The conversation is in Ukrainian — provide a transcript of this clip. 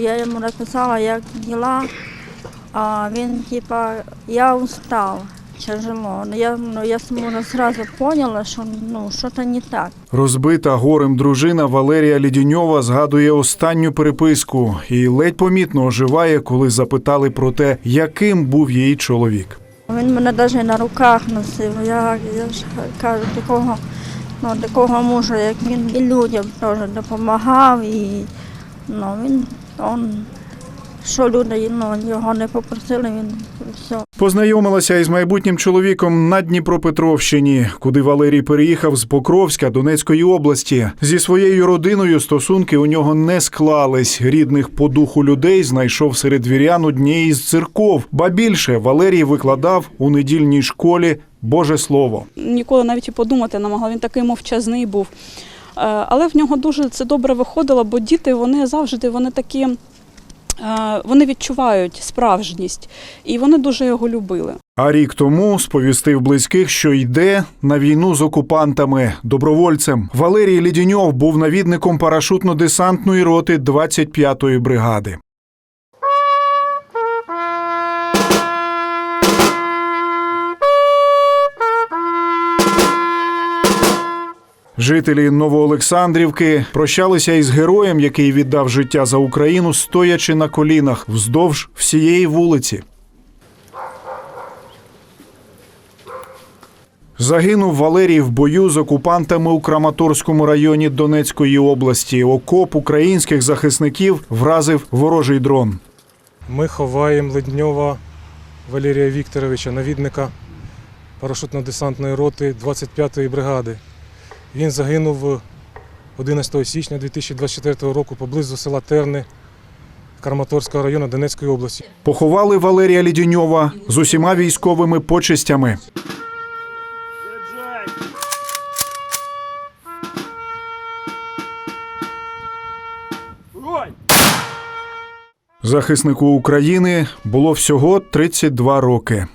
Я йому написала, як діла, а він типа, я устав, тяжело. Ну, Я, ну, я самому сразу поняла, що ну, що-то не так. Розбита горем дружина Валерія Лідіньова згадує останню переписку і ледь помітно оживає, коли запитали про те, яким був її чоловік. Він мене навіть на руках носив. Я, я ж кажу, такого, ну, такого мужа, як він, і людям теж допомагав. І ну, він, он, що люди ну, його не попросили, він все. Познайомилася із майбутнім чоловіком на Дніпропетровщині, куди Валерій переїхав з Покровська Донецької області. Зі своєю родиною стосунки у нього не склались. Рідних по духу людей знайшов серед вірян однієї з церков. Ба більше Валерій викладав у недільній школі Боже Слово. ніколи навіть і подумати не могла. Він такий мовчазний був. Е, Але в нього дуже це добре виходило, бо діти вони завжди вони такі. е, Вони відчувають справжність, і вони дуже його любили. А рік тому сповістив близьких, що йде на війну з окупантами добровольцем. Валерій Лідіньов був навідником парашутно-десантної роти 25-ї бригади. Жителі Новоолександрівки прощалися із героєм, який віддав життя за Україну, стоячи на колінах вздовж всієї вулиці. Загинув Валерій в бою з окупантами у Краматорському районі Донецької області. Окоп українських захисників вразив ворожий дрон. Ми ховаємо Ледньова Валерія Вікторовича, навідника парашутно-десантної роти 25-ї бригади. Він загинув 11 січня 2024 року поблизу села Терни Краматорського району Донецької області. Поховали Валерія Лідіньова з усіма військовими почестями. Захиснику України було всього 32 роки.